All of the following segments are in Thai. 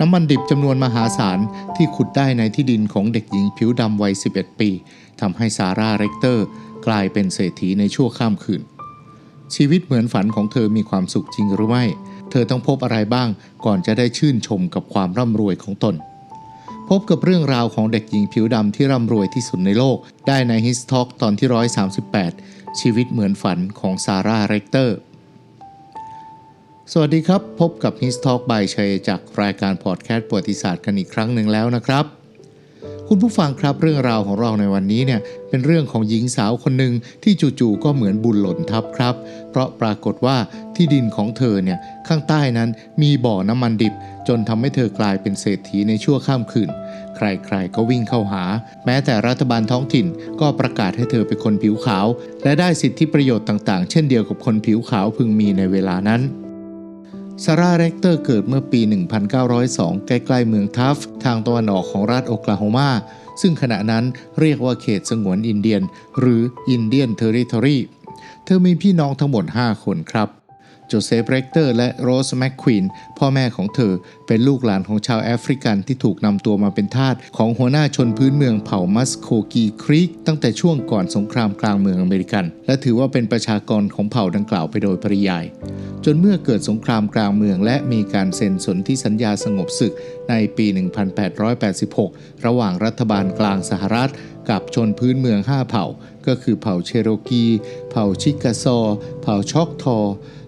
น้ำมันดิบจำนวนมหาศาลที่ขุดได้ในที่ดินของเด็กหญิงผิวดำวัย 11 ปีทำให้ซาร่าเร็กเตอร์ กลายเป็นเศรษฐีในชั่วข้ามคืน ชีวิตเหมือนฝันของเธอมีความสุขจริงหรือไม่ เธอต้องพบอะไรบ้างก่อนจะได้ชื่นชมกับความร่ำรวยของตน พบกับเรื่องราวของเด็กหญิงผิวดำที่ร่ำรวยที่สุดในโลก ได้ใน His Talk ตอนที่ 138 ชีวิตเหมือนฝันของซาร่าเร็กเตอร์ สวัสดีครับ พบกับ His Talk by ชัยจากรายการพอดแคสต์ประวัติศาสตร์กันอีกครั้งหนึ่งแล้วนะครับ คุณผู้ฟังครับเรื่องราวของเราในวันนี้เนี่ยเป็นเรื่องของหญิงสาวคนหนึ่งที่จู่ๆก็เหมือนบุญหล่นทับครับ เพราะปรากฏว่าที่ดินของเธอเนี่ยข้างใต้นั้นมีบ่อน้ำมันดิบ จนทำให้เธอกลายเป็นเศรษฐีในชั่วข้ามคืนใครๆก็วิ่งเข้าหา แม้แต่รัฐบาลท้องถิ่นก็ประกาศให้เธอเป็นคนผิวขาว และได้สิทธิประโยชน์ต่างๆ เช่นเดียวกับคนผิวขาวพึงมีในเวลานั้น ซาร่าเร็กเตอร์เกิดเมื่อปี 1902 ใกล้ๆเมืองทัฟ ทางตะวันออกของรัฐโอคลาโฮมา ซึ่งขณะนั้นเรียกว่าเขตสงวนอินเดียน หรืออินเดียนเทอริทอรีเธอมีพี่น้องทั้งหมด 5 คนครับ โจเซฟเรกเตอร์และโรสแมคควีนพ่อแม่ของเธอเป็นลูกหลานของชาวแอฟริกันที่ถูกนำตัวมาเป็นทาสของหัวหน้าชนพื้นเมืองเผ่ามัสโคกีครีกตั้งแต่ช่วงก่อนสงครามกลางเมืองอเมริกัน และถือว่าเป็นประชากรของเผ่าดังกล่าวไปโดยปริยาย จนเมื่อเกิดสงครามกลางเมืองและมีการเซ็นสนธิสัญญาสงบศึกในปี 1886 ระหว่างรัฐบาลกลางสหรัฐกับชนพื้นเมือง 5 เผ่า ก็คือเผ่าเชโรกี เผ่าชิกาซอ เผ่าช็อกทอ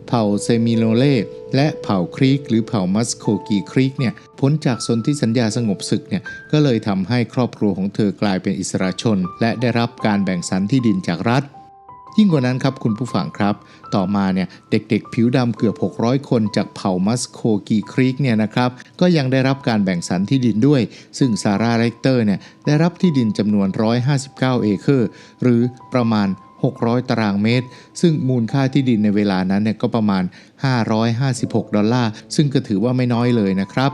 เผ่าเซมิโนเล่และเผ่าครีกหรือเผ่ามัสโคกีครีกเนี่ยพ้นจากสนธิสัญญาสงบศึกเนี่ยก็เลยทำให้ครอบครัวของเธอกลายเป็นอิสระชน และได้รับการแบ่งสรรที่ดินจากรัฐยิ่งกว่านั้นครับคุณผู้ฟังครับ ต่อมาเนี่ยเด็กๆ ผิวดำเกือบ 600 คนจากเผ่ามัสโคกีครีกเนี่ยนะครับก็ยังได้รับการแบ่งสรรที่ดินด้วย ซึ่งซาร่าเรกเตอร์เนี่ยได้รับที่ดินจำนวน 159 เอเคอร์ หรือประมาณ 600 ตารางเมตร ซึ่งมูลค่าที่ดินในเวลานั้นเนี่ยก็ประมาณ 556 ดอลลาร์ ซึ่งก็ถือว่าไม่น้อยเลยนะครับ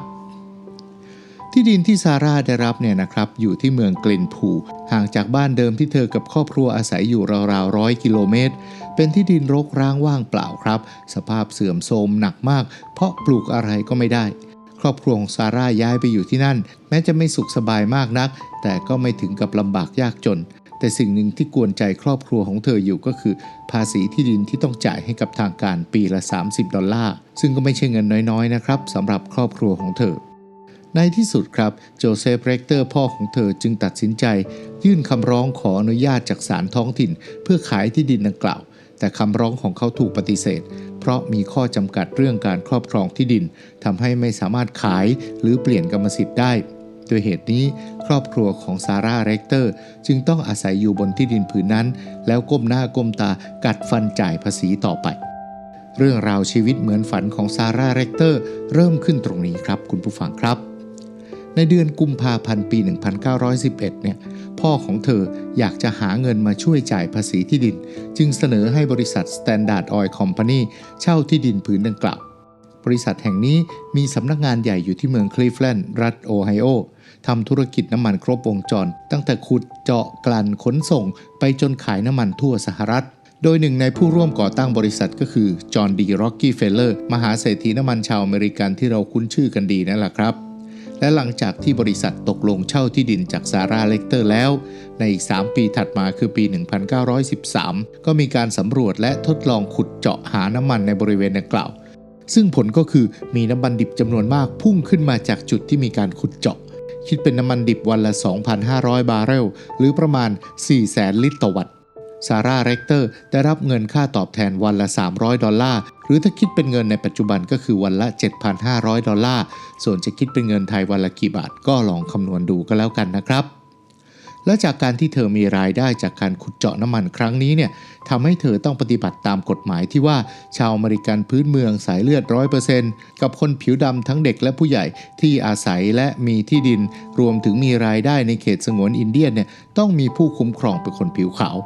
ที่ดินที่ซาร่าได้รับเนี่ยนะครับอยู่ที่เมืองกลินพูห่างจากบ้านเดิมที่เธอกับครอบครัวอาศัยอยู่ราวๆร้อยกิโลเมตร เป็นที่ดินรกร้างว่างเปล่าครับ สภาพเสื่อมโทรมหนักมาก เพราะปลูกอะไรก็ไม่ได้ครอบครัวของซาร่าย้ายไปอยู่ที่นั่น แม้จะไม่สุขสบายมากนัก แต่ก็ไม่ถึงกับลำบากยากจน แต่สิ่งหนึ่งที่กวนใจครอบครัวของเธออยู่ก็คือ ภาษีที่ดินที่ต้องจ่ายให้กับทางการปีละ 30 ดอลลาร์ ซึ่งก็ไม่ใช่เงินน้อยๆนะครับสำหรับครอบครัวของเธอ ในที่สุดครับโจเซฟเรกเตอร์พ่อของเธอจึงตัดสินใจ ยื่นคำร้องขออนุญาตจากศาลท้องถิ่น เพื่อขายที่ดินดังกล่าว แต่คำร้องของเขาถูกปฏิเสธ เพราะมีข้อจำกัดเรื่องการครอบครองที่ดินทำให้ไม่สามารถขายหรือเปลี่ยนกรรมสิทธิ์ได้ โดยเหตุนี้ครอบครัวของซาร่าเร็กเตอร์ จึงต้องอาศัยอยู่บนที่ดินผืนนั้น แล้วก้มหน้าก้มตากัดฟันจ่ายภาษีต่อไป เรื่องราวชีวิตเหมือนฝันของซาร่าเร็กเตอร์ เริ่มขึ้นตรงนี้ครับคุณผู้ฟังครับ ในเดือนกุมภาพันธ์ปี 1911 เนี่ยพ่อของเธออยากจะหาเงินมาช่วยจ่ายภาษีที่ดิน จึงเสนอให้บริษัท Standard Oil Company เช่าที่ดินผืนดังกล่าว บริษัทแห่งนี้มีสำนักงานใหญ่อยู่ที่เมืองคลีฟแลนด์รัฐโอไฮโอทำธุรกิจน้ำมันครบวงจร ตั้งแต่ขุดเจาะกลั่นขนส่ง ไปจนขายน้ำมันทั่วสหรัฐ โดยหนึ่งในผู้ร่วมก่อตั้งบริษัทก็คือจอห์นดีร็อกกี้เฟลเลอร์มหาเศรษฐีน้ำมันชาวอเมริกันที่เราคุ้นชื่อกันดีนั่นแหละครับและหลังจากที่บริษัทตกลงเช่าที่ดินจากซาร่าเลกเตอร์แล้ว ในอีก 3 ปีถัดมาคือปี 1913 ก็มีการสำรวจและทดลองขุดเจาะหาน้ำมันในบริเวณดังกล่าว ซึ่งผลก็คือมีน้ำมันดิบจำนวนมากพุ่งขึ้นมาจากจุดที่มีการขุดเจาะ คิดเป็นน้ำมันดิบวันละ 2,500 บาร์เรล หรือประมาณ400,000ลิตรต่อวันซาร่าเร็กเตอร์ได้รับเงินค่าตอบแทนวันละ 300 ดอลลาร์ หรือถ้าคิดเป็นเงินในปัจจุบันก็คือวันละ 7,500 ดอลลาร์ ส่วนจะคิดเป็นเงินไทยวันละกี่บาทก็ลองคำนวณดูก็แล้วกันนะครับ และจากการที่เธอมีรายได้จากการขุดเจาะน้ำมันครั้งนี้เนี่ยทำให้เธอต้องปฏิบัติตามกฎหมายที่ว่าชาวอเมริกันพื้นเมืองสายเลือดร้อยเปอร์เซนต์กับคนผิวดำทั้งเด็กและผู้ใหญ่ที่อาศัยและมีที่ดิน รวมถึงมีรายได้ในเขตสงวนอินเดียนเนี่ยต้องมีผู้คุ้มครองเป็นคนผิวขาว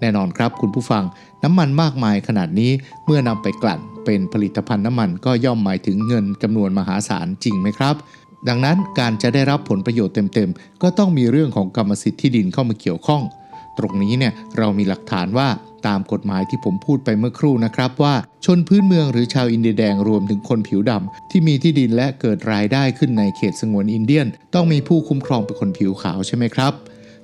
แน่นอนครับคุณผู้ฟังน้ำมันมากมายขนาดนี้เมื่อนำไปกลั่นเป็นผลิตภัณฑ์น้ำมันก็ย่อมหมายถึงเงินจำนวนมหาศาลจริงไหมครับ ดังนั้นการจะได้รับผลประโยชน์เต็มๆ ก็ต้องมีเรื่องของกรรมสิทธิ์ที่ดินเข้ามาเกี่ยวข้อง ตรงนี้เนี่ยเรามีหลักฐานว่าตามกฎหมายที่ผมพูดไปเมื่อครู่นะครับว่าชนพื้นเมืองหรือชาวอินเดียแดงรวมถึงคนผิวดำที่มีที่ดินและเกิดรายได้ขึ้นในเขตสงวนอินเดียน ต้องมีผู้คุ้มครองเป็นคนผิวขาวใช่ไหมครับ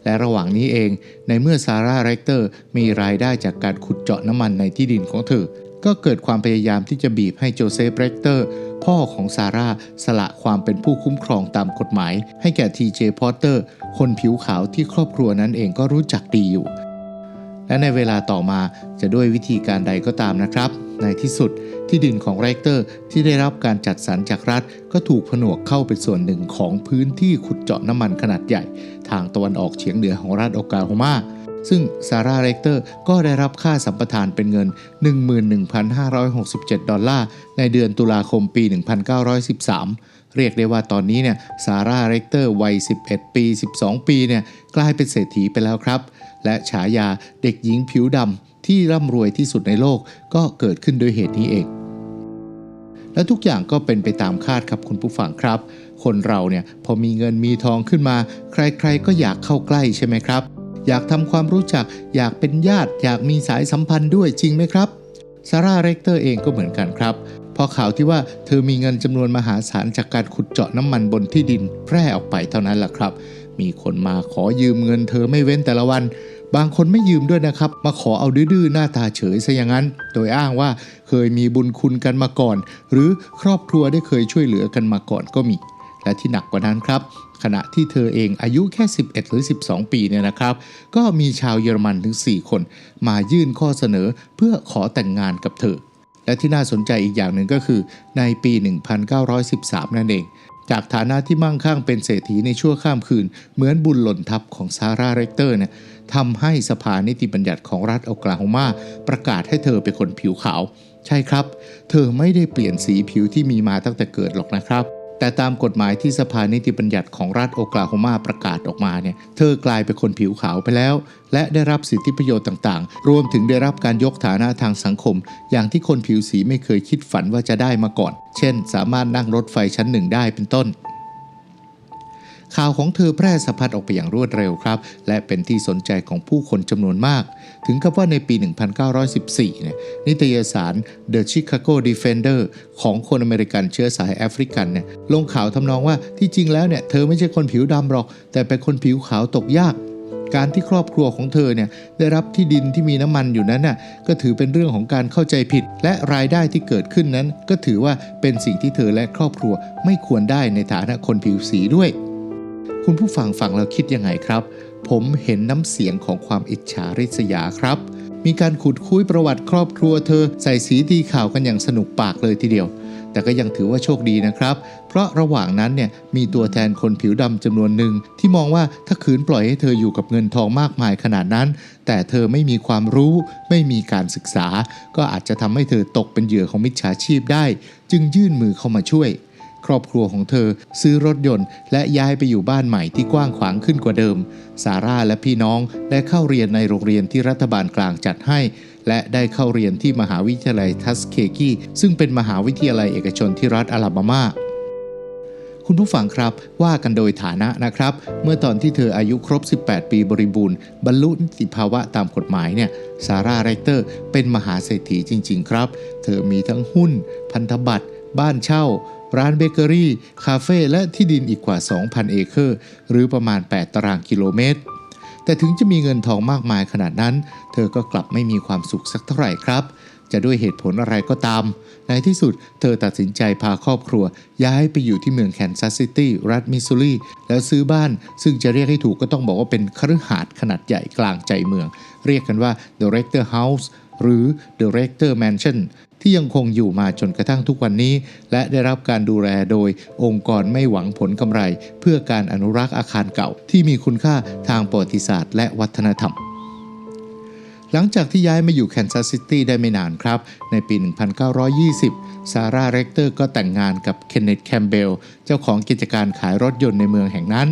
และระหว่างนี้เองในเมื่อซาร่าเรกเตอร์มีรายได้จากการขุดเจาะน้ำมันในที่ดินของเธอ ก็เกิดความพยายามที่จะบีบให้โจเซฟเรกเตอร์ พ่อของซาร่าสละความเป็นผู้คุ้มครองตามกฎหมาย ให้แก่ทีเจพอตเตอร์ คนผิวขาวที่ครอบครัวนั้นเองก็รู้จักดีอยู่ และในเวลาต่อมาจะด้วยวิธีการใดก็ตามนะครับ ในที่สุดที่ดินของเรกเตอร์ที่ได้รับการจัดสรรจากรัฐ ก็ถูกผนวกเข้าเป็นส่วนหนึ่งของพื้นที่ขุดเจาะน้ำมันขนาดใหญ่ ทางตะวันออกเฉียงเหนือของรัฐโอกาโฮมา ซึ่งซาร่าเรกเตอร์ก็ได้รับค่าสัมปทานเป็นเงิน 11,567 ดอลลาร์ ในเดือนตุลาคมปี 1913 เรียกได้ว่าตอนนี้เนี่ยซาร่าเรกเตอร์วัย 11 ปี 12 ปีเนี่ยกลายเป็นเศรษฐีไปแล้วครับ และฉายาเด็กหญิงผิวดำที่ร่ำรวยที่สุดในโลกก็เกิดขึ้นโดยเหตุนี้เองและทุกอย่างก็เป็นไปตามคาดครับคุณผู้ฟังครับ คนเราเนี่ยพอมีเงินมีทองขึ้นมา ใครๆก็อยากเข้าใกล้ใช่ไหมครับ อยากทำความรู้จัก อยากเป็นญาติ อยากมีสายสัมพันธ์ด้วยจริงไหมครับซาร่าเรกเตอร์เองก็เหมือนกันครับ พอข่าวที่ว่าเธอมีเงินจำนวนมหาศาลจากการขุดเจาะน้ำมันบนที่ดินแพร่ออกไปเท่านั้นแหละครับ มีคนมาขอยืมเงินเธอไม่เว้นแต่ละวัน บางคนไม่ยืมด้วยนะครับ มาขอเอาดื้อหน้าตาเฉยซะอย่างนั้น โดยอ้างว่าเคยมีบุญคุณกันมาก่อน หรือครอบครัวได้เคยช่วยเหลือกันมาก่อนก็มี และที่หนักกว่านั้นครับ ขณะที่เธอเองอายุแค่ 11 หรือ 12 ปีเนี่ยนะครับ ก็มีชาวเยอรมันถึง 4 คน มายื่นข้อเสนอเพื่อขอแต่งงานกับเธอ และที่น่าสนใจอีกอย่างหนึ่งก็คือในปี 1913 นั่นเอง จากฐานะที่มั่งคั่งเป็นเศรษฐีในชั่วข้ามคืน เหมือนบุญหล่นทับของซาร่าเรกเตอร์เนี่ยทำให้สภานิติบัญญัติของรัฐโอกลาโฮมาประกาศให้เธอเป็นคนผิวขาว ใช่ครับ เธอไม่ได้เปลี่ยนสีผิวที่มีมาตั้งแต่เกิดหรอกนะครับ แต่ตามกฎหมายที่สภานิติบัญญัติของรัฐโอกลาโฮมาประกาศออกมาเนี่ยเธอกลายเป็นคนผิวขาวไปแล้ว และได้รับสิทธิประโยชน์ต่างๆ รวมถึงได้รับการยกฐานะทางสังคม อย่างที่คนผิวสีไม่เคยคิดฝันว่าจะได้มาก่อน เช่น สามารถนั่งรถไฟชั้นหนึ่งได้เป็นต้น ข่าวของเธอแพร่สะพัดออกไปอย่างรวดเร็วครับ และเป็นที่สนใจของผู้คนจำนวนมาก ถึงกับว่าในปี 1914เนี่ยนิตยสาร The Chicago Defender ของคนอเมริกันเชื้อสายแอฟริกันเนี่ยลงข่าวทำนองว่าที่จริงแล้วเนี่ยเธอไม่ใช่คนผิวดำหรอก แต่เป็นคนผิวขาวตกยากการที่ครอบครัวของเธอเนี่ยได้รับที่ดินที่มีน้ำมันอยู่นั้นน่ะก็ถือเป็นเรื่องของการเข้าใจผิด และรายได้ที่เกิดขึ้นนั้น ก็ถือว่าเป็นสิ่งที่เธอและครอบครัวไม่ควรได้ในฐานะคนผิวสีด้วย คุณผู้ฟังฟังแล้วคิดยังไงครับ ผมเห็นน้ำเสียงของความอิจฉาริษยาครับ มีการขุดคุยประวัติครอบครัวเธอใส่สีตีข่าวกันอย่างสนุกปากเลยทีเดียว แต่ก็ยังถือว่าโชคดีนะครับ เพราะระหว่างนั้นเนี่ยมีตัวแทนคนผิวดำจำนวนหนึ่งที่มองว่าถ้าขืนปล่อยให้เธออยู่กับเงินทองมากมายขนาดนั้น แต่เธอไม่มีความรู้ไม่มีการศึกษา ก็อาจจะทำให้เธอตกเป็นเหยื่อของมิจฉาชีพได้ จึงยื่นมือเข้ามาช่วย ครอบครัวของเธอซื้อรถยนต์ และย้ายไปอยู่บ้านใหม่ที่กว้างขวางขึ้นกว่าเดิม ซาร่าและพี่น้องได้เข้าเรียนในโรงเรียนที่รัฐบาลกลางจัดให้ และได้เข้าเรียนที่มหาวิทยาลัยทัสเคกีซึ่งเป็นมหาวิทยาลัยเอกชนที่รัฐอลาบามาคุณผู้ฟังครับว่ากันโดยฐานะนะครับ เมื่อตอนที่เธออายุครบ 18 ปีบริบูรณ์ บรรลุนิติภาวะตามกฎหมายเนี่ยซาร่าเรเตอร์ เป็นมหาเศรษฐีจริง ๆ ครับ เธอมีทั้งหุ้น พันธบัตร บ้านเช่า ร้านเบเกอรี่ คาเฟ่และที่ดินอีกกว่า 2,000 เอเคอร์ หรือประมาณ 8 ตารางกิโลเมตร แต่ถึงจะมีเงินทองมากมายขนาดนั้น เธอก็กลับไม่มีความสุขสักเท่าไหร่ครับ จะด้วยเหตุผลอะไรก็ตาม ในที่สุดเธอตัดสินใจพาครอบครัว ย้ายไปอยู่ที่เมืองแคนซัสซิตี้รัฐมิสซูรีแล้วซื้อบ้าน ซึ่งจะเรียกให้ถูกก็ต้องบอกว่าเป็นคฤหาสน์ขนาดใหญ่กลางใจเมือง เรียกกันว่า The Rector House หรือ The Rector Mansion ที่ยังคงอยู่มาจนกระทั่งทุกวันนี้ และได้รับการดูแลโดยองค์กรไม่หวังผลกำไร เพื่อการอนุรักษ์อาคารเก่า ที่มีคุณค่าทางประวัติศาสตร์ และวัฒนธรรมหลังจากที่ย้ายมาอยู่แคนซัสซิตี้ได้ไม่นานครับ ในปี 1920 ซาร่าเรกเตอร์ก็แต่งงานกับเคนเนตแคมเบล เจ้าของกิจการขายรถยนต์ในเมืองแห่งนั้น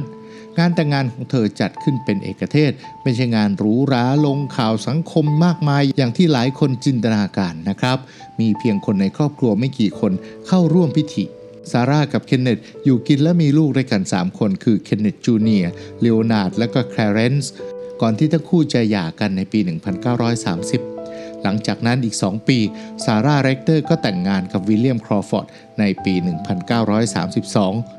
งานแต่งงานของเธอจัดขึ้นเป็นเอกเทศ ไม่ใช่งานหรูหราลงข่าวสังคมมากมายอย่างที่หลายคนจินตนาการนะครับ มีเพียงคนในครอบครัวไม่กี่คนเข้าร่วมพิธีซาร่ากับเคนเนตอยู่กินและมีลูกด้วยกัน 3 คนคือเคนเนตจูเนียร์เลโอนาร์ดและก็แคลเรนซ์ก่อนที่ทั้งคู่จะหย่ากันในปี 1930 หลังจากนั้นอีก 2 ปีซาร่าเรกเตอร์ก็แต่งงานกับวิลเลียมครอฟอร์ดในปี 1932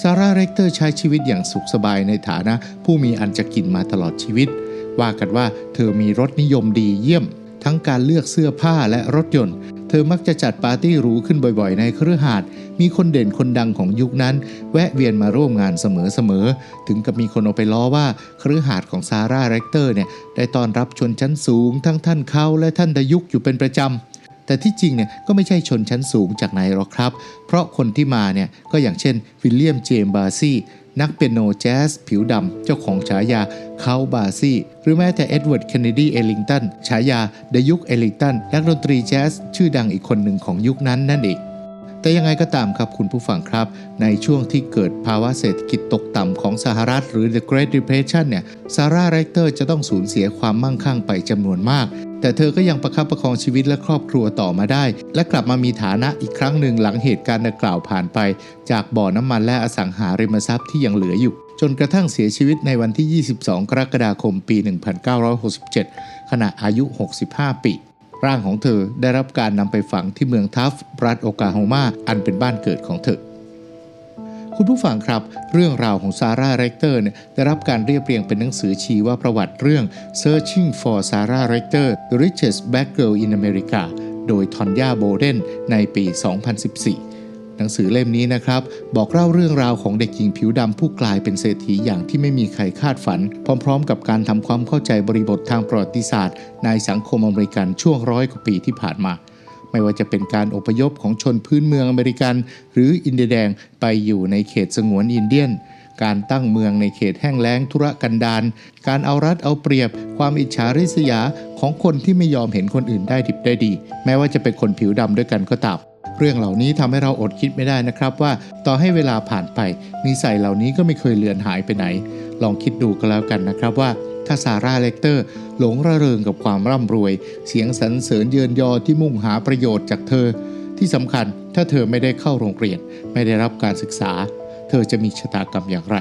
ซาร่าเรกเตอร์ใช้ชีวิตอย่างสุขสบายในฐานะผู้มีอันจะกินมาตลอดชีวิต ว่ากันว่าเธอมีรสนิยมดีเยี่ยม ทั้งการเลือกเสื้อผ้าและรถยนต์ เธอมักจะจัดปาร์ตี้หรูขึ้นบ่อยๆ ในเครือหาดมีคนเด่นคนดังของยุคนั้น แวะเวียนมาร่วมงานเสมอๆ ถึงกับมีคนเอาไปล้อว่าเครือหาดของซาร่าเรกเตอร์เนี่ยได้ต้อนรับชนชั้นสูง ทั้งท่านเขาและท่านดยุกอยู่เป็นประจำ แต่ที่จริงเนี่ยก็ไม่ใช่ชนชั้นสูงจากไหนหรอกครับ เพราะคนที่มาเนี่ยก็อย่างเช่นวิลเลียมเจมบาซี่นักเปียโนแจ๊สผิวดำ เจ้าของฉายาเขาบาซี่ หรือแม้แต่เอ็ดเวิร์ดเคนเนดีเอลิงตันฉายาเดยุคเอลิงตัน นักดนตรีแจ๊สชื่อดังอีกคนหนึ่งของยุคนั้นนั่นเอง แต่ยังไงก็ตามครับคุณผู้ฟังครับ ในช่วงที่เกิดภาวะเศรษฐกิจตกต่ำของสหรัฐหรือ The Great Depression เนี่ยซาร่าเรกเตอร์จะต้องสูญเสียความมั่งคั่งไปจำนวนมาก แต่เธอก็ยังประคับประคองชีวิตและครอบครัวต่อมาได้ และกลับมามีฐานะอีกครั้งหนึ่งหลังเหตุการณ์ดังกล่าวผ่านไป จากบ่อน้ำมันและอสังหาริมทรัพย์ที่ยังเหลืออยู่ จนกระทั่งเสียชีวิตในวันที่ 22 กรกฎาคมปี 1967 ขณะอายุ 65 ปี ร่างของเธอได้รับการนำไปฝังที่เมืองทัฟรัฐโอกาโฮมาอันเป็นบ้านเกิดของเธอคุณผู้ฟังครับ เรื่องราวของซาร่าเรกเตอร์เนี่ยได้รับการเรียบเรียงเป็นหนังสือชีวประวัติเรื่อง Searching for Sarah Rector The Richest Black Girl in America โดยทอนยาโบเดนในปี 2014 หนังสือเล่มนี้นะครับ บอกเล่าเรื่องราวของเด็กหญิงผิวดำผู้กลายเป็นเศรษฐีอย่างที่ไม่มีใครคาดฝัน พร้อม ๆ กับการทำความเข้าใจบริบททางประวัติศาสตร์ ในสังคมอเมริกันช่วงร้อยกว่าปีที่ผ่านมา ไม่ว่าจะเป็นการอพยพของชนพื้นเมืองอเมริกัน หรืออินเดียแดงไปอยู่ในเขตสงวนอินเดียนการตั้งเมืองในเขตแห้งแล้งธุรกันดารการเอารัดเอาเปรียบ ความอิจฉาริษยาของคนที่ไม่ยอมเห็นคนอื่นได้ดิบได้ดี แม้ว่าจะเป็นคนผิวดำด้วยกันก็ตาม เรื่องเหล่านี้ทำให้เราอดคิดไม่ได้นะครับว่าต่อให้เวลาผ่านไปนิสัยเหล่านี้ก็ไม่เคยเลือนหายไปไหน ลองคิดดูก็แล้วกันนะครับว่าถ้าซาร่าเลกเตอร์หลงระเริงกับความร่ำรวย เสียงสรรเสริญเยินยอที่มุ่งหาประโยชน์จากเธอ ที่สำคัญถ้าเธอไม่ได้เข้าโรงเรียน ไม่ได้รับการศึกษา เธอจะมีชะตากรรมอย่างไร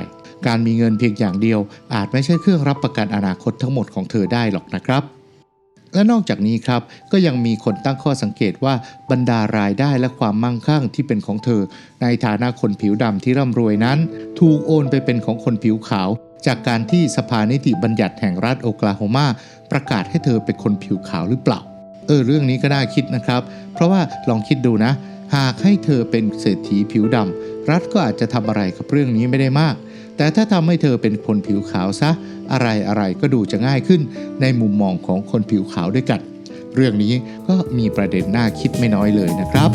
การมีเงินเพียงอย่างเดียว อาจไม่ใช่เครื่องรับประกันอนาคตทั้งหมดของเธอได้หรอกนะครับ และนอกจากนี้ครับก็ยังมีคนตั้งข้อสังเกตว่าบรรดารายได้และความมั่งคั่งที่เป็นของเธอ ในฐานะคนผิวดำที่ร่ำรวยนั้น ถูกโอนไปเป็นของคนผิวขาว จากการที่สภานิติบัญญัติแห่งรัฐโอกลาโฮมาประกาศให้เธอเป็นคนผิวขาวหรือเปล่า เออเรื่องนี้ก็น่าคิดนะครับ เพราะว่าลองคิดดูนะ หากให้เธอเป็นเศรษฐีผิวดำรัฐก็อาจจะทำอะไรกับเรื่องนี้ไม่ได้มาก แต่ถ้าทำให้เธอเป็นคนผิวขาวซะ อะไรอะไรก็ดูจะง่ายขึ้นในมุมมองของคนผิวขาวด้วยกัน เรื่องนี้ก็มีประเด็นน่าคิดไม่น้อยเลยนะครับ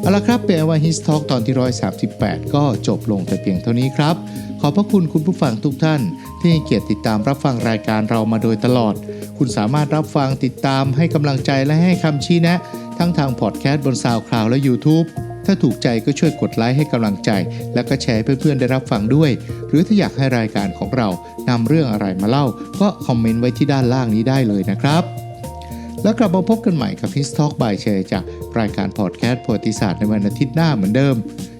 เอาละครับเป็นว่าฮิสทอกตอนที่ 138 ก็จบลงแต่เพียงเท่านี้ครับ ขอบพระคุณคุณผู้ฟังทุกท่าน ที่ให้เกียรติติดตามรับฟังรายการเรามาโดยตลอด คุณสามารถรับฟังติดตามให้กำลังใจและให้คำชี้แนะ ทั้งทางพอดแคสต์บน SoundCloud และ YouTube ถ้าถูกใจก็ช่วยกดไลค์ให้กำลังใจ แล้วก็แชร์ให้เพื่อนๆได้รับฟังด้วย หรือถ้าอยากให้รายการของเรานำเรื่องอะไรมาเล่า ก็คอมเมนต์ไว้ที่ด้านล่างนี้ได้เลยนะครับ แล้วกลับมาพบกันใหม่กับ His Talk by เชจากรายการพอดแคสต์ประวัติศาสตร์ในวันอาทิตย์หน้าเหมือนเดิม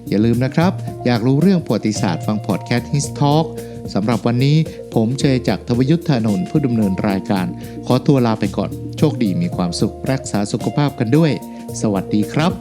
อย่าลืมนะครับ อยากรู้เรื่องประวัติศาสตร์ฟังพอดแคสต์ His Talk สำหรับวันนี้ผมเชยจากทวยุทธานนท์ผู้ดำเนินรายการ ขอตัวลาไปก่อน โชคดีมีความสุขรักษาสุขภาพกันด้วย สวัสดีครับ